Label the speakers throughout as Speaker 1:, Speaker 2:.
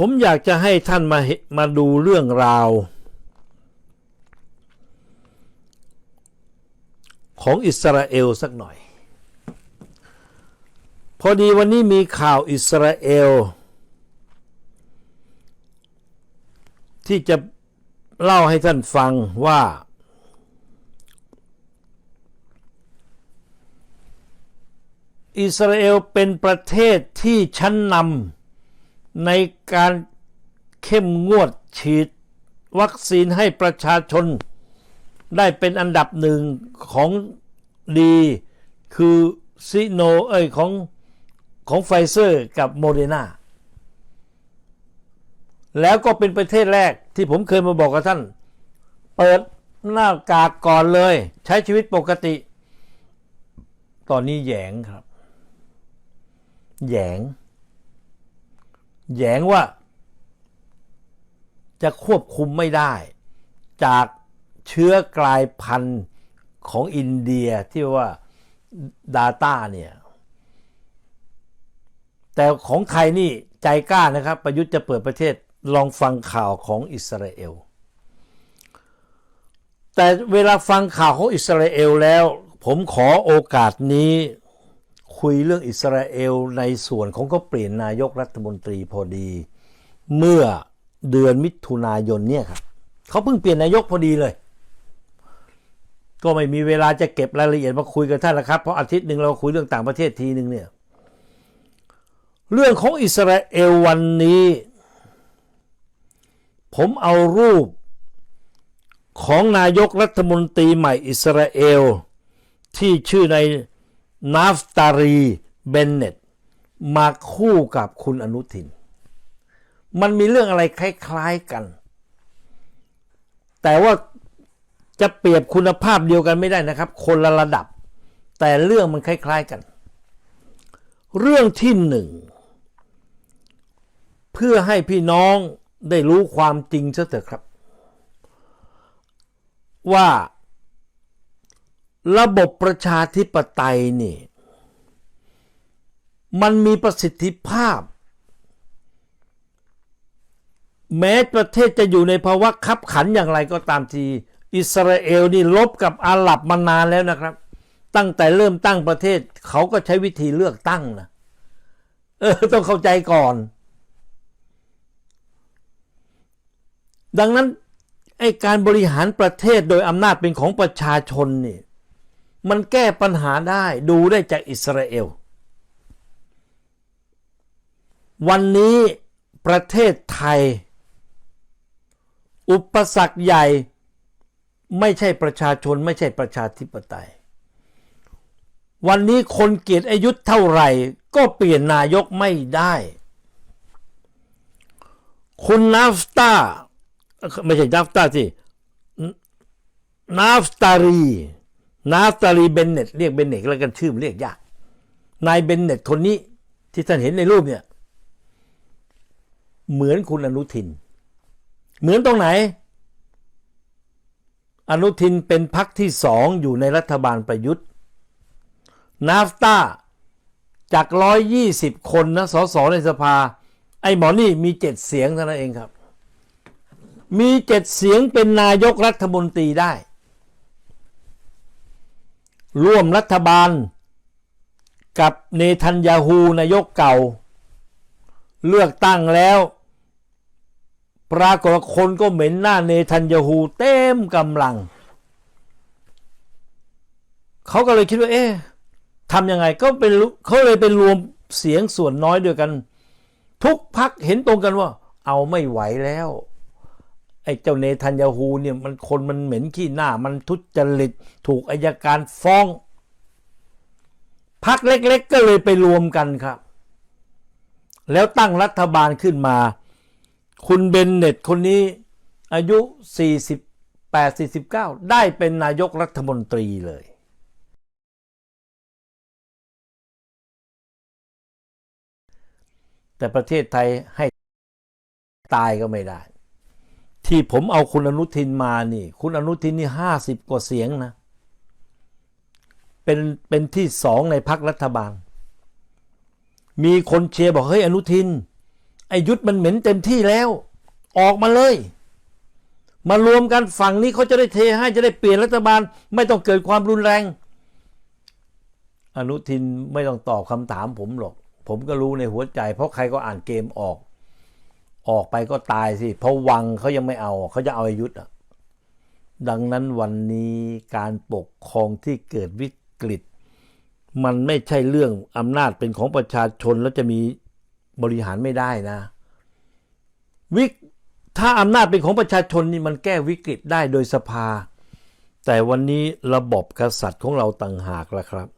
Speaker 1: ผมอยากจะให้ท่านมาเห็นมาดูเรื่องราว ของอิสราเอลสักหน่อย พอดีวันนี้มีข่าวอิสราเอล ที่จะเล่าให้ท่านฟังว่า อิสราเอลเป็นประเทศที่ชั้นนำ ในการเข้มงวดฉีดวัคซีนให้ประชาชน ได้เป็นอันดับหนึ่งของดี คือซิโนเอ้ยของของไฟเซอร์กับโมเดนาแล้วก็เป็นประเทศแรกที่ผมเคยมาบอกกับท่าน เปิดหน้ากากก่อนเลย ใช้ชีวิตปกติ ตอนนี้แยงครับ แยง แยงว่า จะควบคุมไม่ได้ จากเชื้อกลายพันธุ์ของอินเดียที่ว่า Data เนี่ย แต่ของไทยนี่ใจกล้านะครับ ประยุทธ์จะเปิดประเทศลองฟังข่าวของอิสราเอล แต่เวลาฟังข่าวของอิสราเอลแล้ว ผมขอโอกาสนี้ คุยเรื่องอิสราเอลในส่วนของเขาเปลี่ยนนายกรัฐมนตรีพอดี เมื่อเดือนมิถุนายนเนี่ยครับเขาเพิ่งเปลี่ยนนายกพอดีเลย ก็ไม่มีเวลาจะเก็บรายละเอียดมาคุยกับท่านล้วครับ เพราะอาทิตย์หนึ่งเราคุยเรื่องต่างประเทศทีหนึ่งเนี่ย เรื่องของอิสราเอลวันนี้ ผมเอารูปของนายกรัฐมนตรีใหม่อิสราเอล ที่ชื่อใน นาฟตารีเบนเนตมาคู่กับคุณอนุทิน มันมีเรื่องอะไรคล้าย ๆกัน แต่ว่าจะเปรียบคุณภาพเดียวกันไม่ได้นะครับ คนละระดับ แต่เรื่องมันคล้าย ๆกัน เรื่องที่หนึ่ง เพื่อให้พี่น้องได้รู้ความจริงซะเถอะครับ ว่า ระบบประชาธิปไตยนี่ มันมีประสิทธิภาพ แม้ประเทศจะอยู่ในภาวะคับขันอย่างไรก็ตามที อิสราเอลนี่ลบกับอาหรับมานานแล้วนะครับ ตั้งแต่เริ่มตั้งประเทศ เขาก็ใช้วิธีเลือกตั้งนะเออต้องเข้าใจก่อน ดังนั้นไอการบริหารประเทศโดยอำนาจเป็นของประชาชนนี่ มันแก้ปัญหาได้ดูได้จากอิสราเอล วันนี้ประเทศไทย อุปสรรคใหญ่ไม่ใช่ประชาชนไม่ใช่ประชาธิปไตย วันนี้คนเกลียดอายุเท่าไหร่ ก็เปลี่ยนนายกไม่ได้ คุณนาฟตาไม่ใช่นาฟตาสินาฟตารี นาตารีเบนเน็ตเรียกเบนเน็ตแล้วกันชื่อเรียกยาก นายเบนเน็ตคนนี้ที่ท่านเห็นในรูปเนี่ย เหมือนคุณอนุทิน เหมือนตรงไหน อนุทินเป็นพักที่สองอยู่ในรัฐบาลประยุทธ์ นาฟตาจาก 120 คนนะสสในสภา ไอ้หมอนี่มีเจ็ดเสียงเท่านั้นเองครับ มีเจ็ดเสียงเป็นนายกรัฐมนตรีได้ ร่วมรัฐบาล กับเนทันยาฮูนายกเก่า เลือกตั้งแล้ว ปรากฏคนก็เหม็นหน้าเนทันยาฮูเต็มกำลัง เขาก็เลยคิดว่า เอ๊ะทำยังไงก็เป็นเขาเลยเป็นรวมเสียงส่วนน้อยด้วยกัน ทุกพักเห็นตรงกันว่า เอาไม่ไหวแล้ว ไอ้เจ้าเนทันยาฮูเนี่ยมันคนมันเหม็นขี้หน้า มันทุจริตถูกอายการฟ้องพักเล็ก ๆ ก็เลยไปรวมกันครับ แล้วตั้งรัฐบาลขึ้นมา คุณเบนเน็ตคนนี้อายุ 48 49 ได้เป็นนายกรัฐมนตรีเลยแต่ประเทศไทยให้ตายก็ไม่ได้ ที่ผมเอาคุณอนุทินมานี่ คุณอนุทินนี่ห้าสิบกว่าเสียงนะ เป็นเป็นที่สองในพักรัฐบาล มีคนเชียร์บอกเฮ้ยอนุทิน ไอ้ยุทธมันเหม็นเต็มที่แล้ว ออกมาเลย มารวมกันฝั่งนี้เขาจะได้เทให้จะได้เปลี่ยนรัฐบาล ไม่ต้องเกิดความรุนแรง อนุทินไม่ต้องตอบคำถามผมหรอก ผมก็รู้ในหัวใจ เพราะใครก็อ่านเกมออก ออกไปก็ตายสิ เพราะวังเขายังไม่เอา เขาจะเอาอายุธอะดังนั้นวันนี้การปกครองที่เกิดวิกฤต มันไม่ใช่เรื่องอำนาจเป็นของประชาชนแล้วจะมีบริหารไม่ได้นะ วิกถ้าอำนาจเป็นของประชาชนนี่มันแก้วิกฤตได้โดยสภา แต่วันนี้ระบบกษัตริย์ของเราต่างหากละครับ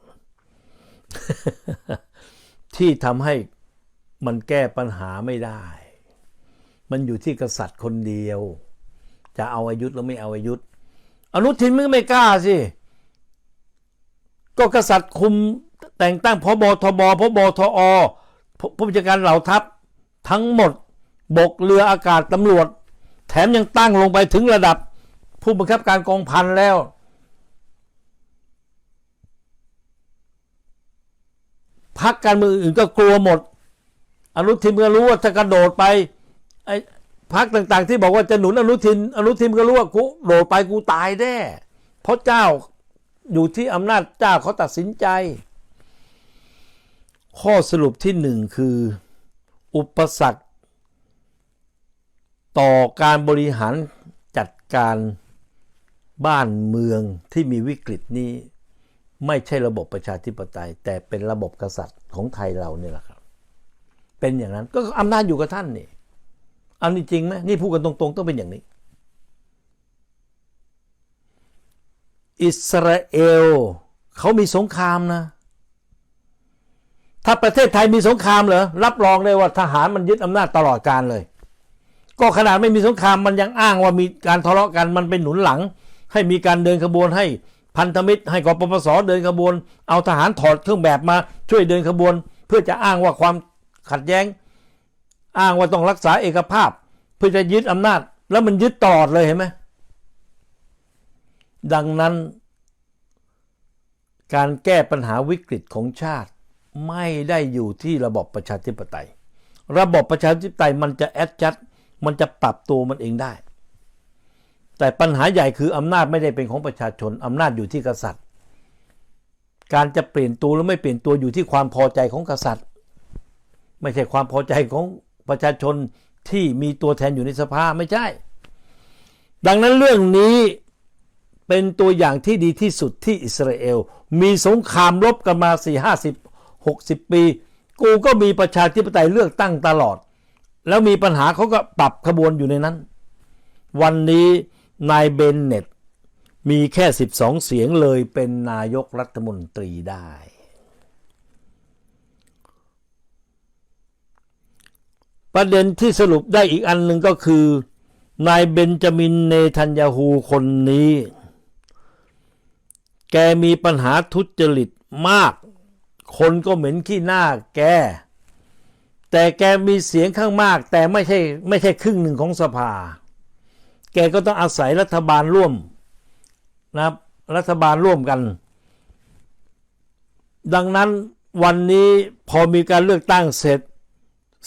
Speaker 1: ที่ทำให้มันแก้ปัญหาไม่ได้ มันอยู่ที่กษัตริย์คนเดียว จะเอาอายุธหรือไม่เอาอายุธอนุทินมึงไม่กล้าสิ ก็กษัตริย์คุมแต่งตั้งพบทบพบทอผู้บัญชาการเหล่าทัพ ทั้งหมด บกเรืออากาศตำรวจ แถมยังตั้งลงไปถึงระดับ ผู้บังคับการกองพันแล้ว พักการเมืองอื่นก็กลัวหมด อนุทินก็รู้ว่าจะกระโดดไป ไอ้พักต่างๆ ที่บอกว่าจะหนุนอนุทิน อนุทินก็รู้ว่ากูโดดไปกูตายแน่เพราะเจ้าอยู่ที่อำนาจเจ้าเขาตัดสินใจ ข้อสรุปที่หนึ่งคือ อุปสรรคต่อการบริหารจัดการบ้านเมืองที่มีวิกฤตนี้ไม่ใช่ระบบประชาธิปไตย แต่เป็นระบบกษัตริย์ของไทยเราเนี่ยแหละครับ เป็นอย่างนั้นก็อำนาจอยู่กับท่านนี่ อันนี้จริงไหมนี่พูดกันตรงๆ ต้องเป็นอย่างนี้ อิสราเอลเขามีสงครามนะ ถ้าประเทศไทยมีสงครามเหรอรับรองได้ว่าทหารมันยึดอำนาจตลอดการเลย ก็ขนาดไม่มีสงครามมันยังอ้างว่ามีการทะเลาะกันมันเป็นหนุนหลัง ให้มีการเดินขบวนให้พันธมิตร ให้กปปสเดินขบวน เอาทหารถอดเครื่องแบบมาช่วยเดินขบวน เพื่อจะอ้างว่าความขัดแย้ง อ้างว่าต้องรักษาเอกภาพ เพื่อจะยึดอำนาจ แล้วมันยึดตอดเลยเห็นไหมดังนั้น การแก้ปัญหาวิกฤตของชาติ ไม่ได้อยู่ที่ระบบประชาธิปไตย ระบบประชาธิปไตยมันจะแอดจัดมันจะปรับตัวมันเองได้ แต่ปัญหาใหญ่คืออำนาจไม่ได้เป็นของประชาชนอำนาจอยู่ที่กษัตริย์ การจะเปลี่ยนตัวหรือไม่เปลี่ยนตัวอยู่ที่ความพอใจของกษัตริย์ ไม่ใช่ความพอใจของ ประชาชนที่มีตัวแทนอยู่ในสภาไม่ใช่ ดังนั้นเรื่องนี้เป็นตัวอย่างที่ดีที่สุดที่อิสราเอล มีสงครามรบกันมา 4 50 60 ปี กูก็มีประชาธิปไตยเลือกตั้งตลอด แล้วมีปัญหาเขาก็ปรับขบวนอยู่ในนั้น วันนี้นายเบนเน็ตมีแค่ 12 เสียงเลยเป็นนายกรัฐมนตรีได้ ประเด็นที่สรุปได้อีกอันหนึ่งก็คือนายเบนจามินเนทันยาฮูคนนี้ แกมีปัญหาทุจริตมาก คนก็เหม็นขี้หน้าแก แต่แกมีเสียงข้างมาก แต่ไม่ใช่ไม่ใช่ครึ่งหนึ่งของสภา แกก็ต้องอาศัยรัฐบาลร่วมนะรัฐบาลร่วมกัน ดังนั้นวันนี้พอมีการเลือกตั้งเสร็จ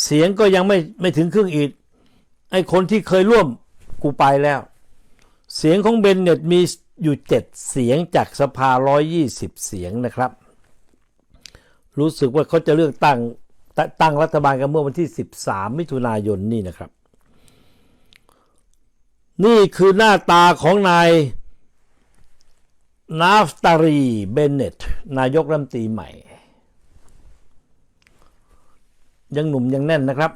Speaker 1: เสียงก็ยังไม่ไม่ถึงครึ่งอีก ไอ้คนที่เคยร่วมกูไปแล้ว เสียงของเบนเน็ตมีอยู่เจ็ดเสียงจากสภา120เสียงนะครับ รู้สึกว่าเขาจะเลือกตั้งตตั้งรัฐบาลกันเมื่อวันที่ 13 มิถุนายนนี่นะครับ นี่คือหน้าตาของนายนาฟตารีเบนเน็ตนายกรัฐมนตรีใหม่ ยังหนุ่มยังแน่นนะครับ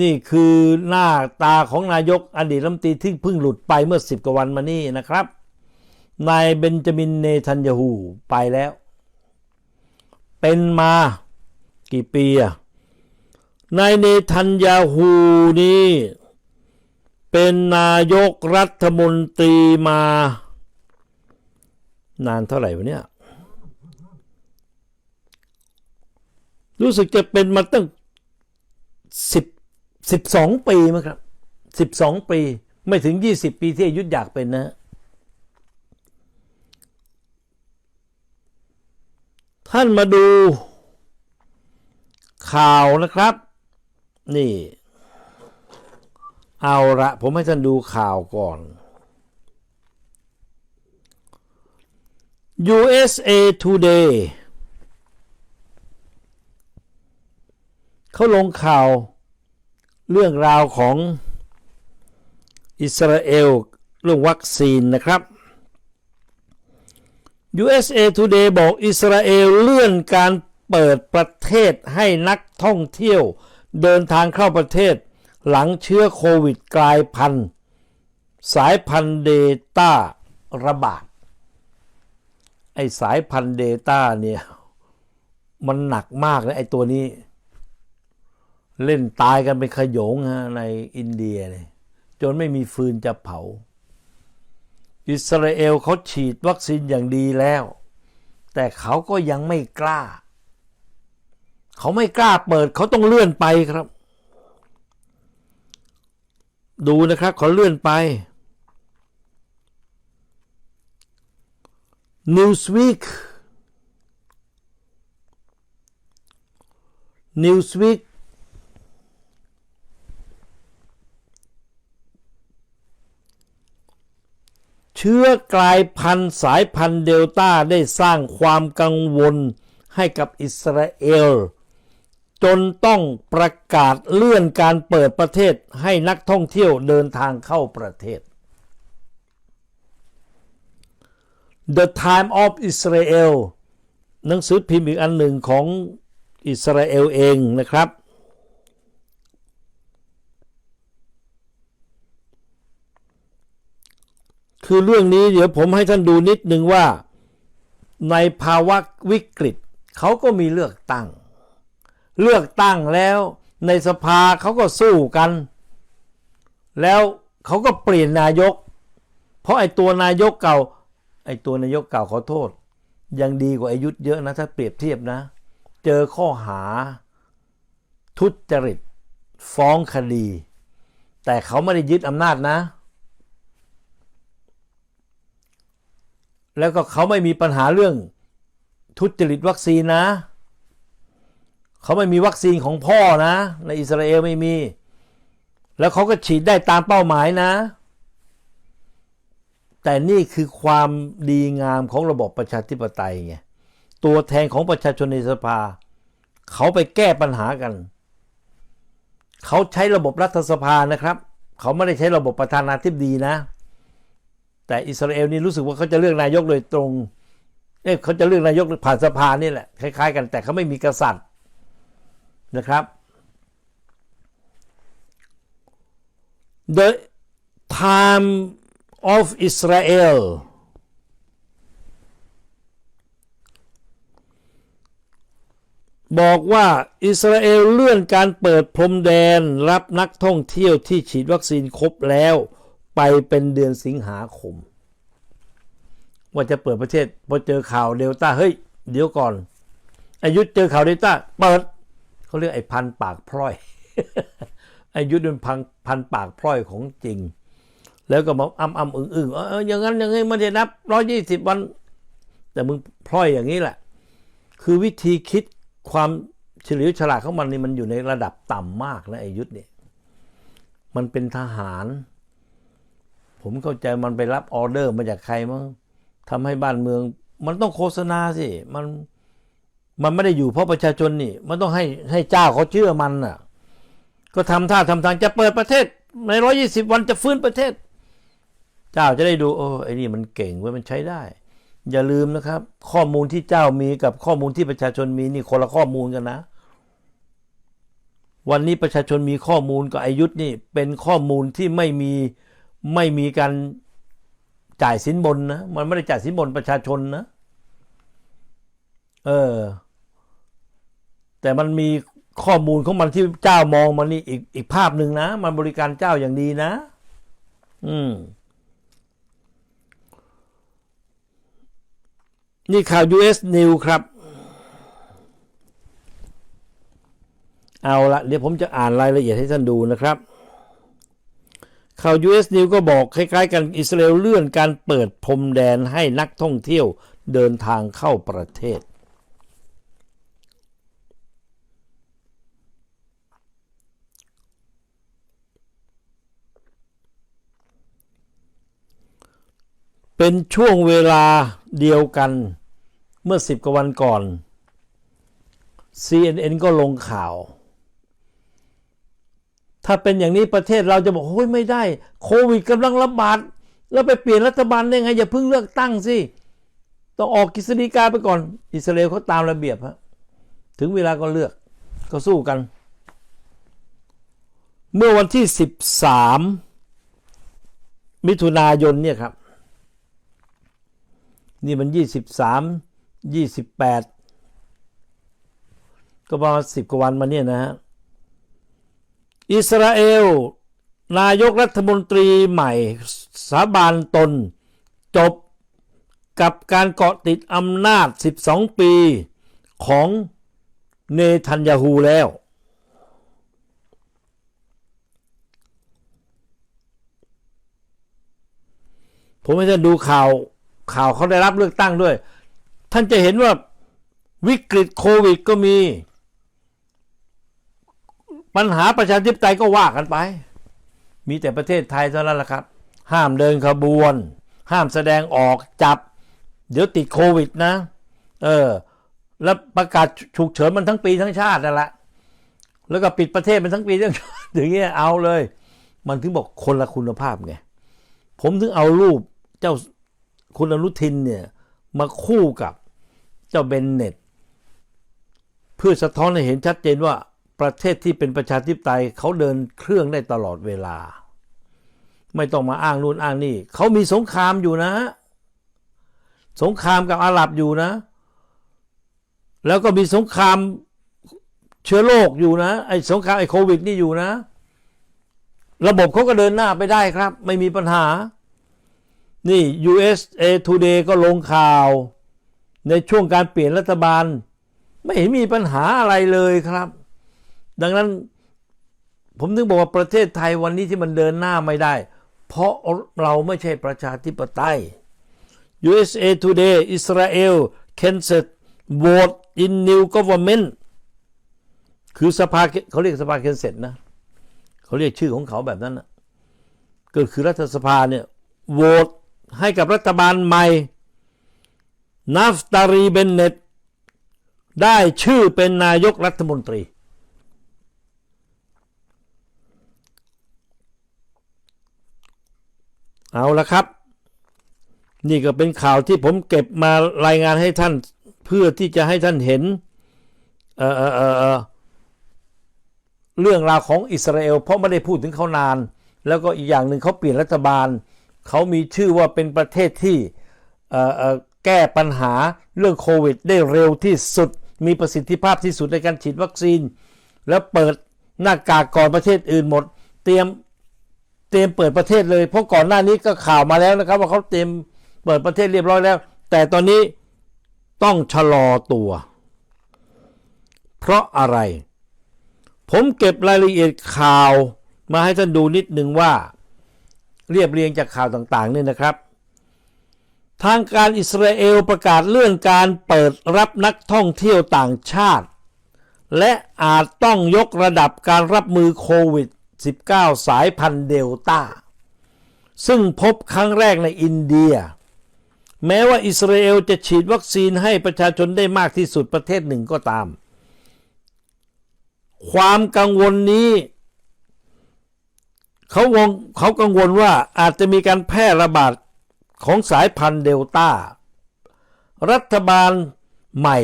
Speaker 1: นี่คือหน้าตาของนายกอดีตรัฐมนตรีที่เพิ่งหลุดไปเมื่อสิบกว่าวันมานี้นะครับ นายเบนจามินเนทันยาฮูไปแล้ว เป็นมากี่ปีอะนายเนทันยาฮูนี่เป็นนายกรัฐมนตรีมา นานเท่าไหร่วะเนี่ย รู้สึกจะเป็นมาตั้งสิบสิบสองปีมั้งครับสิบสองปี ไม่ถึงยี่สิบปีที่อายุทธอยากเป็นนะท่านมาดูข่าวนะครับ นี่ เอาละผมให้ท่านดูข่าวก่อน USA Today เขาลงข่าวเรื่องราวของอิสราเอลเรื่องวัคซีนนะครับ USA Today บอกอิสราเอลเลื่อนการเปิดประเทศให้นักท่องเที่ยวเดินทางเข้าประเทศ หลังเชื้อโควิดกลายพันธุ์ สายพันธุ์เดต้าระบาด ไอสายพันธุ์เดต้าเนี่ย มันหนักมากเลยไอตัวนี้ เล่นตายกันเป็นขยงฮะในอินเดียเนี่ยจนไม่มีฟืนจะเผา อิสราเอลเขาฉีดวัคซีนอย่างดีแล้ว แต่เขาก็ยังไม่กล้า เขาไม่กล้าเปิดเขาต้องเลื่อนไปครับ ดูนะครับเขาเลื่อนไป Newsweek Newsweek เชื้อกลายพันธุ์สายพันธุ์เดลต้าได้สร้างความกังวลให้กับอิสราเอล จนต้องประกาศเลื่อนการเปิดประเทศให้นักท่องเที่ยวเดินทางเข้าประเทศ The Time of Israel หนังสือพิมพ์อีกอันหนึ่งของอิสราเอลเองนะครับ คือเรื่องนี้เดี๋ยวผมให้ท่านดูนิดนึงว่า ในภาวะวิกฤตเขาก็มีเลือกตั้ง เลือกตั้งแล้วในสภาเขาก็สู้กัน แล้วเขาก็เปลี่ยนนายก เพราะไอ้ตัวนายกเก่า ไอ้ตัวนายกเก่าขอโทษ ยังดีกว่าอายุธเยอะนะถ้าเปรียบเทียบนะ เจอข้อหา ทุจริต ฟ้องคดี แต่เขาไม่ได้ยึดอำนาจนะ แล้วก็เขาไม่มีปัญหาเรื่องทุจริตวัคซีนนะ เขาไม่มีวัคซีนของพ่อนะ ในอิสราเอลไม่มี แล้วเขาก็ฉีดได้ตามเป้าหมายนะ แต่นี่คือความดีงามของระบบประชาธิปไตยไงตัวแทนของประชาชนในสภา เขาไปแก้ปัญหากัน เขาใช้ระบบรัฐสภานะครับ เขาไม่ได้ใช้ระบบประธานาธิบดีนะ แต่อิสราเอลนี่รู้สึกว่าเขาจะเลือกนายกโดยตรงเอ๊ะเขาจะเลือกนายกผ่านสภานี่แหละคล้ายๆกันแต่เขาไม่มีกษัตริย์นะครับ The time of Israel บอกว่าอิสราเอลเลื่อนการเปิดพรมแดนรับนักท่องเที่ยวที่ฉีดวัคซีนครบแล้ว ไปเป็นเดือนสิงหาคม ว่าจะเปิดประเทศพอเจอข่าวเดลต้าเฮ้ย เดี๋ยวก่อน อายุเจอข่าวเดลต้าเปิดเขาเรียกไอ้พันปากพร้อย อายุเป็นพันพันปากพร้อยของจริง แล้วก็มาอ้ำอ้ำอึ้งอึ้งเอออย่างนั้นอย่างนี้ม่ได้นับร้อยยี่สิบวัน แต่มึงพร้อยอย่างนี้แหละ คือวิธีคิดความเฉลียวฉลาดของมันนี่มันอยู่ในระดับต่ำมากนะไอ้ยุทธเนี่ย มันเป็นทหาร ผมเข้าใจมันไปรับออเดอร์มาจากใครมั้งทำให้บ้านเมือง มันต้องโฆษณาสิ มันมันไม่ได้อยู่เพราะประชาชนนี่ มันต้องให้ให้เจ้าเขาเชื่อมันน่ะ ก็ทำท่าทำทางจะเปิดประเทศ ในร้อยี่สิบวันจะฟื้นประเทศ เจ้าจะได้ดู โอ้ไอ้นี่มันเก่งเว้ยมันใช้ได้ อย่าลืมนะครับ ข้อมูลที่เจ้ามีกับข้อมูลที่ประชาชนมีนี่คนละข้อมูลกันนะ วันนี้ประชาชนมีข้อมูลกับอายุธนี่เป็นข้อมูลที่ไม่มี ไม่มีการจ่ายสินบนนะ มันไม่ได้จ่ายสินบนประชาชนนะ เออ แต่มันมีข้อมูลของมันที่เจ้ามองมันนี่อีกอีกภาพหนึ่งนะ มันบริการเจ้าอย่างดีนะ อืม นี่ข่าว US News ครับ เอาละเดี๋ยวผมจะอ่านรายละเอียดให้ท่านดูนะครับ ข่าว US News ก็บอกคล้ายๆ กันอิสราเอลเลื่อนการเปิดพรมแดนให้นักท่องเที่ยวเดินทางเข้าประเทศ เป็นช่วงเวลาเดียวกันเมื่อสิบกว่าวันก่อน CNN ก็ลงข่าว ถ้าเป็นอย่างนี้ประเทศเราจะบอกโอ้ยไม่ได้ โควิดกำลังระบาดแล้วไปเปลี่ยนรัฐบาลได้ไงอย่าเพิ่งเลือกตั้งสิต้องออกกฤษฎีกาไปก่อน อิสราเอลเขาตามระเบียบฮะถึงเวลาก็เลือกก็สู้กัน เมื่อวันที่ 13 มิถุนายนเนี่ยครับ นี่มัน 23 28 ก็ประมาณ10 กว่าวันมาเนี่ยนะฮะ อิสราเอล นายกรัฐมนตรีใหม่ สาบานตน จบกับการเกาะติดอำนาจ 12 ปีของเนทันยาฮูแล้ว ผมให้ท่านดูข่าวข่าวเขาได้รับเลือกตั้งด้วย ท่านจะเห็นว่าวิกฤตโควิดก็มี ปัญหาประชาธิปไตยก็ว่ากันไป มีแต่ประเทศไทยเท่านั้นแหละครับ ห้ามเดินขบวน ห้ามแสดงออกจับ เดี๋ยวติดโควิดนะ เออ แล้วประกาศฉุกเฉินมันทั้งปีทั้งชาตินั่นแหละแล้วก็ปิดประเทศมันทั้งปีทั้งชาติอย่างเงี้ยเอาเลย มันถึงบอกคนละคุณภาพไงผมถึงเอารูปเจ้าคุณอนุทินเนี่ยมาคู่กับเจ้าเบนเน็ตเพื่อสะท้อนให้เห็นชัดเจนว่า ประเทศที่เป็นประชาธิปไตยเขาเดินเครื่องได้ตลอดเวลา ไม่ต้องมาอ้างนู่นอ้างนี่เขามีสงครามอยู่นะ สงครามกับอาหรับอยู่นะ แล้วก็มีสงครามเชื้อโรคอยู่นะไอ้สงครามไอ้โควิดนี่อยู่นะ ระบบเขาก็เดินหน้าไปได้ครับ ไม่มีปัญหา นี่ USA Today ก็ลงข่าว ในช่วงการเปลี่ยนรัฐบาล ไม่เห็นมีปัญหาอะไรเลยครับ ดังนั้นผมถึงบอกว่าประเทศไทยวันนี้ที่มันเดินหน้าไม่ได้ เพราะเราไม่ใช่ประชาธิปไตย USA Today Israel Knesset vote in new government คือสภาเขาเรียกสภาเคนเซตนะเขาเรียกชื่อของเขาแบบนั้นนะก็คือรัฐสภาเนี่ยโหวตให้กับรัฐบาลใหม่นัฟตารีเบนเนตได้ชื่อเป็นนายกรัฐมนตรี เอาละครับ นี่ก็เป็นข่าวที่ผมเก็บมารายงานให้ท่านเพื่อที่จะให้ท่านเห็นเออเออเออเออเรื่องราวของอิสราเอล เพราะไม่ได้พูดถึงเขานาน แล้วก็อีกอย่างหนึ่งเขาเปลี่ยนรัฐบาล เขามีชื่อว่าเป็นประเทศที่เออเออแก้ปัญหาเรื่องโควิด ได้เร็วที่สุด มีประสิทธิภาพที่สุดในการฉีดวัคซีน แล้วเปิดหน้ากากก่อนประเทศอื่นหมด เตรียม เตรียมเปิดประเทศเลย เพราะก่อนหน้านี้ก็ข่าวมาแล้วนะครับ ว่าเขาเตรียมเปิดประเทศเรียบร้อยแล้ว แต่ตอนนี้ต้องชะลอตัว เพราะอะไร ผมเก็บรายละเอียดข่าวมาให้ท่านดูนิดหนึ่งว่า เรียบเรียงจากข่าวต่างๆนี่นะครับ ทางการอิสราเอลประกาศเลื่อนการเปิดรับนักท่องเที่ยวต่างชาติ และอาจต้องยกระดับการรับมือโควิด -19 สายพันธุ์เดลต้า ซึ่งพบครั้งแรกในอินเดีย แม้ว่าอิสราเอลจะฉีดวัคซีนให้ประชาชนได้มากที่สุดประเทศหนึ่งก็ตาม ความกังวลนี้เขาวงเขากังวลว่าอาจจะมีการแพร่ระบาดของสายพันธุ์เดลต้า รัฐบาลใหม่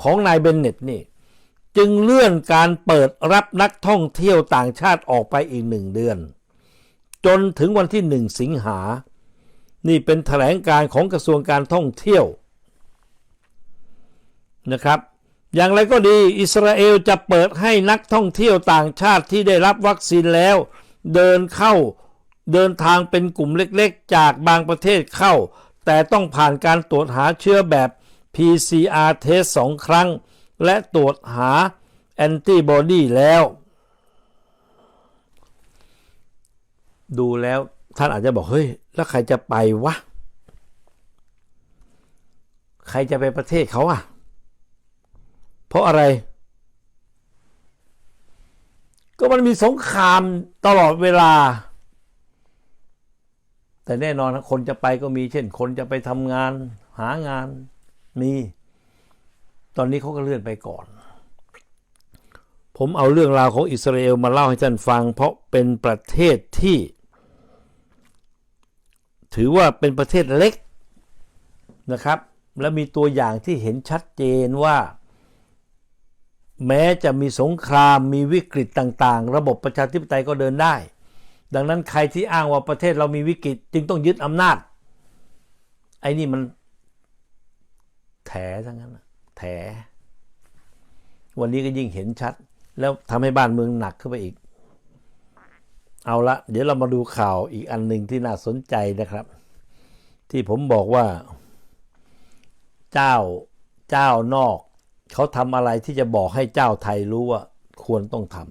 Speaker 1: ของนายเบนเน็ตนี่ จึงเลื่อนการเปิดรับนักท่องเที่ยวต่างชาติออกไปอีกหนึ่งเดือน จนถึงวันที่หนึ่งสิงหา นี่เป็นแถลงการของกระทรวงการท่องเที่ยวนะครับ อย่างไรก็ดีอิสราเอลจะเปิดให้นักท่องเที่ยวต่างชาติที่ได้รับวัคซีนแล้ว เดินเข้าเดินทางเป็นกลุ่มเล็กๆ จากบางประเทศเข้า แต่ต้องผ่านการตรวจหาเชื้อแบบ PCR test สองครั้ง และตรวจหาแอนติบอดีแล้ว ดูแล้วท่านอาจจะบอก เฮ้ย แล้วใครจะไปวะ ใครจะไปประเทศเขาอะเพราะอะไร ก็มันมีสงครามตลอดเวลา แต่แน่นอนคนจะไปก็มีเช่นคนจะไปทำงาน หางานมี ตอนนี้เขาก็เลื่อนไปก่อน ผมเอาเรื่องราวของอิสราเอลมาเล่าให้ท่านฟัง เพราะเป็นประเทศที่ ถือว่าเป็นประเทศเล็กนะครับ และมีตัวอย่างที่เห็นชัดเจนว่า แม้จะมีสงครามมีวิกฤตต่าง ๆ ระบบประชาธิปไตยก็เดินได้ ดังนั้นใครที่อ้างว่าประเทศเรามีวิกฤตจึงต้องยึดอำนาจ ไอ้นี่มันแถทั้งนั้นนะ แถวันนี้ก็ยิ่งเห็นชัด แล้วทำให้บ้านเมืองหนักขึ้นไปอีก เอาละ เดี๋ยวเรามาดูข่าวอีกอันหนึ่งที่น่าสนใจนะครับ ที่ผมบอกว่า เจ้าเจ้านอก เขาทำอะไรที่จะบอกให้เจ้าไทยรู้ว่าควรต้องทำ